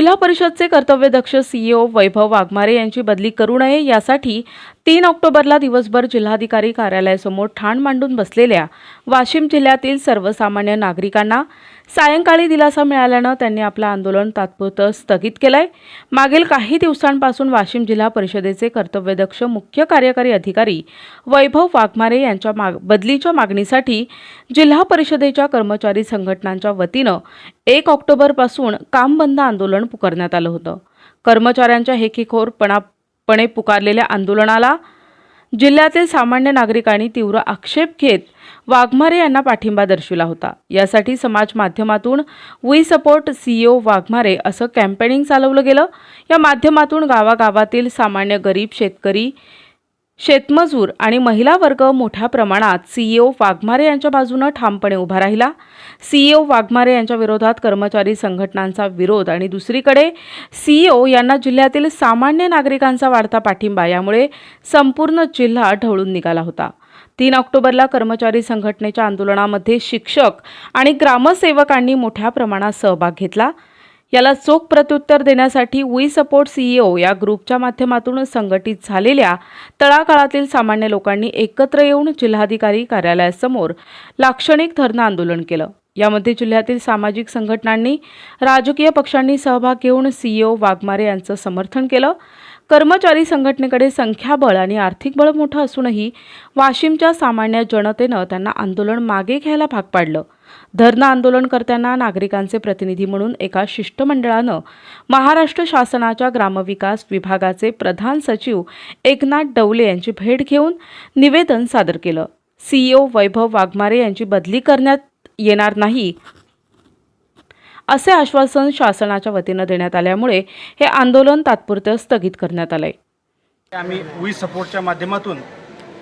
जिल्हा परिषदचे कर्तव्यदक्ष सीईओ वैभव वाघमारे यांची बदली करू नये यासाठी तीन ऑक्टोबरला दिवसभर जिल्हाधिकारी कार्यालयासमोर ठाण मांडून बसलेल्या वाशिम जिल्ह्यातील सर्वसामान्य नागरिकांना सायंकाळी दिलासा मिळाल्यानं त्यांनी आपलं आंदोलन तात्पुरतं स्थगित केलं आहे मागील काही दिवसांपासून वाशिम जिल्हा परिषदेचे कर्तव्यदक्ष मुख्य कार्यकारी अधिकारी वैभव वाघमारे यांच्या माग बदलीच्या मागणीसाठी जिल्हा परिषदेच्या कर्मचारी संघटनांच्या वतीनं एक ऑक्टोबरपासून काम बंद आंदोलन पुकारण्यात आलं होतं. कर्मचाऱ्यांच्या हेकीखोरपणापणे पुकारलेल्या आंदोलनाला जिल्ह्यातील सामान्य नागरिकांनी तीव्र आक्षेप घेत वाघमारे यांना पाठिंबा दर्शविला होता. यासाठी समाज माध्यमातून वी सपोर्ट सीईओ वाघमारे असं कॅम्पेनिंग चालवलं गेलं. या माध्यमातून गावागावातील सामान्य गरीब शेतकरी शेतमजूर आणि महिला वर्ग मोठ्या प्रमाणात सीईओ वाघमारे यांच्या बाजूनं ठामपणे उभा राहिला. सीईओ वाघमारे यांच्या विरोधात कर्मचारी संघटनांचा विरोध आणि दुसरीकडे सीईओ यांना जिल्ह्यातील सामान्य नागरिकांचा वाढता पाठिंबा यामुळे संपूर्ण जिल्हा ढवळून निघाला होता. तीन ऑक्टोबरला कर्मचारी संघटनेच्या आंदोलनामध्ये शिक्षक आणि ग्रामसेवकांनी मोठ्या प्रमाणात सहभाग घेतला. याला चोख प्रत्युत्तर देण्यासाठी वी सपोर्ट सीईओ या ग्रुपच्या माध्यमातून संघटित झालेल्या तळागाळातील सामान्य लोकांनी एकत्र येऊन जिल्हाधिकारी कार्यालयासमोर लाक्षणिक धरणं आंदोलन केलं. यामध्ये जिल्ह्यातील सामाजिक संघटनांनी राजकीय पक्षांनी सहभाग घेऊन सीईओ वाघमारे यांचं समर्थन केलं. कर्मचारी संघटनेकडे संख्याबळ आणि आर्थिक बळ मोठं असूनही वाशिमच्या सामान्य जनतेनं त्यांना आंदोलन मागे घ्यायला भाग पाडलं. धरणं आंदोलनकर्त्यांना नागरिकांचे प्रतिनिधी म्हणून एका शिष्टमंडळानं महाराष्ट्र शासनाच्या ग्रामविकास विभागाचे प्रधान सचिव एकनाथ डवले यांची भेट घेऊन निवेदन सादर केलं. सीईओ वैभव वाघमारे यांची बदली करण्यात येणार नाही असे आश्वासन शासनाच्या वतीनं देण्यात आल्यामुळे हे आंदोलन तात्पुरतं स्थगित करण्यात आलंय. आम्ही वी सपोर्टच्या माध्यमातून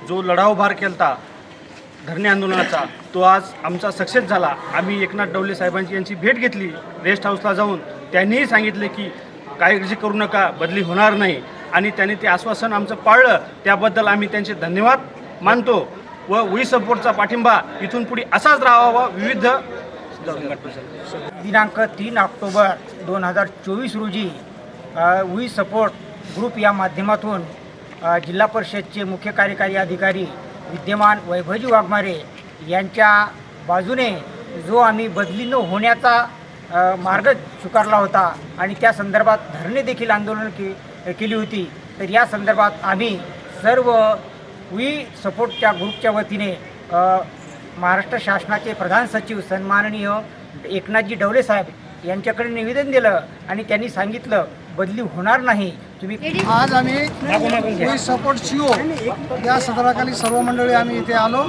जो लढाव भार केलता धरणे आंदोलनाचा तो आज आमचा सक्सेस झाला. आम्ही एकनाथ डवले साहेबांची यांची भेट घेतली रेस्ट हाऊसला जाऊन. त्यांनीही सांगितले की काळजी करू नका बदली होणार नाही. आणि त्यांनी ते आश्वासन आमचं पाळलं. त्याबद्दल आम्ही त्यांचे धन्यवाद मानतो व वी सपोर्टचा पाठिंबा इथून पुढे असाच राहावा विविध दिनांक तीन ऑक्टोबर दोन हजार चोवीस रोजी वी सपोर्ट ग्रुप या माध्यमातून जिल्हा परिषदचे मुख्य कार्यकारी अधिकारी विद्यमान वैभवजी वाघमारे यांच्या बाजूने जो आम्ही बदली न होण्याचा मार्ग स्वीकारला होता आणि त्या संदर्भात धरणे देखील आंदोलन के केली होती तर या संदर्भात आम्ही सर्व वी सपोर्टच्या ग्रुपच्या वतीने महाराष्ट्र शासनाचे प्रधान सचिव सन्माननीय एकनाथजी डवले साहेब यांच्याकडे निवेदन दिलं आणि त्यांनी सांगितलं बदली होणार नाही. तुम्ही आज आम्ही सपोर्ट शिओ या सदराखाली सर्व मंडळी आम्ही इथे आलो.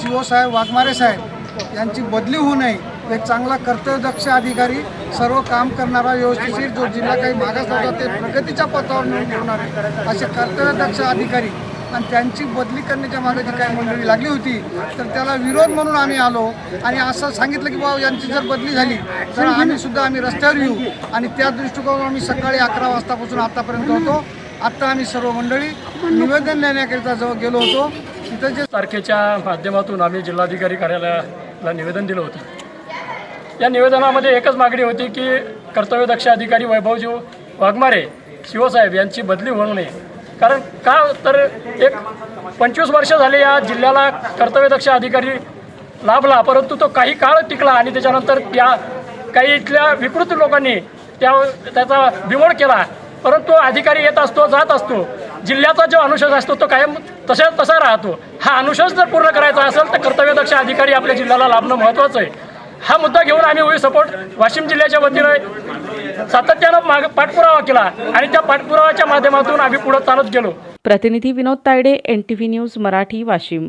शिओ साहेब वाघमारे साहेब यांची बदली होऊ नये एक चांगला कर्तव्यदक्ष अधिकारी सर्व काम करणारा व्यवस्थिशीर जो जिल्हा काही मागास होता ते प्रगतीच्या पथावर नेऊन ठेवणारे असे कर्तव्यदक्ष अधिकारी आणि त्यांची बदली करण्याच्या मागे जी काही मंडळी लागली होती तर त्याला विरोध म्हणून आम्ही आलो. आणि असं सांगितलं की बाबा यांची जर बदली झाली तर आम्ही सुद्धा आम्ही रस्त्यावर येऊ. आणि त्या दृष्टिकोनातून आम्ही सकाळी अकरा वाजतापासून आतापर्यंत होतो. आत्ता आम्ही सर्व मंडळी निवेदन देण्याकरिता जवळ गेलो होतो. तिथं जे तारखेच्या माध्यमातून आम्ही जिल्हाधिकारी कार्यालयाला निवेदन दिलं होतं. या निवेदनामध्ये एकच मागणी होती की कर्तव्यदक्ष अधिकारी वैभवजी वाघमारे शिवसाहेब यांची बदली होऊ नये. कारण का तर एक पंचवीस वर्ष झाले या जिल्ह्याला कर्तव्यदक्ष अधिकारी लाभला परंतु तो काही काळ टिकला आणि त्याच्यानंतर त्या काही इथल्या विकृत लोकांनी त्या त्याचा बिमोड केला. परंतु अधिकारी येत असतो जात असतो. जिल्ह्याचा जो अनुशेष असतो तो कायम तसा तसा राहतो. हा अनुशेष जर पूर्ण करायचा असेल तर कर्तव्यदक्ष अधिकारी आपल्या जिल्ह्याला लाभणं महत्त्वाचं आहे. हा मुद्दा घेऊन आम्ही वी सपोर्ट वाशिम जिल्ह्याच्या वतीनं सातत्यानं माग पाठपुरावा केला आणि त्या पाठपुराव्याच्या माध्यमातून आम्ही पुढे चालत गेलो. प्रतिनिधी Vinod Tayde N T V news Marathi Washim.